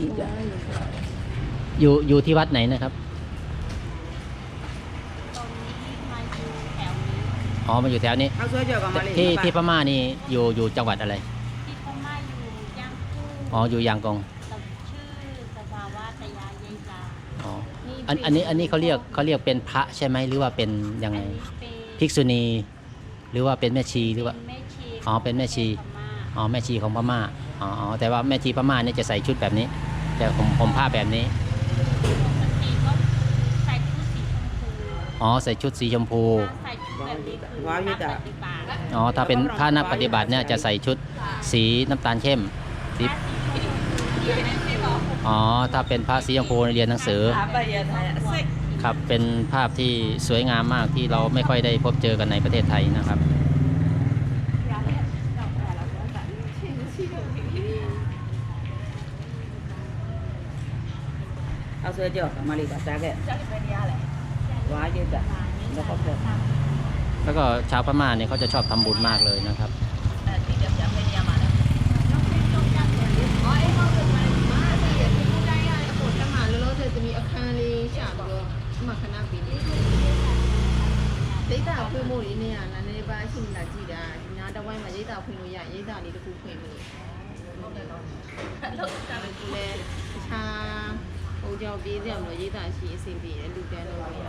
อีกจ้ะอยู่อยู่ที่วัดไหนนะครับตรงนี้มาอยู่แถวนี้อ๋อมาอยู่แถวนี้ เอาช่วยเจอกับมาเลยที่ที่พม่านี่อยู่อยู่จังหวัดอะไร ที่พม่าอยู่ย่างกุ้งอ๋ออยู่ยางกงแต่ชื่อสภาวะตยายายาอ๋ออันอันนี้อันนี้เขาเรียกเขาเรียกเป็นพระใช่ไหมหรือว่าเป็นยังไงอันนี้เป็นภิกษุณี หรือว่าเป็นแม่ชีหรือว่าเป็นแม่ชีอ๋อเป็นแม่ชีพม่า อ๋อแม่ชีของพม่าอ๋ออ๋อแต่ว่าแม่ชีพม่าเนี่ยจะใส่ชุดแบบนี้ แต่ผมผมผ้าแบบนี้ปกติก็ใส่ชุดสีชมพูอ๋อใส่ชุดสีชมพูถ้าใส่ชุดแบบนี้คือนักปฏิบัติอ๋อถ้าเป็นถ้านักปฏิบัติเนี่ยจะใส่ชุดสีน้ำตาลเข้มสีถ้าสีชมพูเรียนไม่บอกอ๋อถ้าเป็นพระสีชมพูเรียนหนังสือ apa ya saya sek ครับเป็นภาพที่สวยงามมากที่เราไม่ค่อยได้พบเจอกันในประเทศไทยนะครับ เอาช่วยเจอกับมาเลยจ้ะจ้ะแกว้าเยอะจ้ะแล้วก็เกิด แล้วก็ชาวพม่าเนี่ยเขาจะชอบทำบุญมากเลยนะครับ လောလောဆယ်သမီးအခန်းလေးရှာပြီးတော့အမှခဏပြီးနေဒိတ်တာဖွင့်ဖို့လေးနေရနာနေပါရှိနေတာကြည်တာဒီနာတစ်ဝိုင်းမှာရိတ်တာဖွင့်လို့ရရိတ်တာလေးတစ်ခုဖွင့်ပြီးဟုတ်တယ်တော့လောက်တာလည်းတခြား ဟိုကြောင့်ပြေးကြမလို့ရိတ်တာရှိအဆင်ပြေတယ်လူတန်းလို့ရ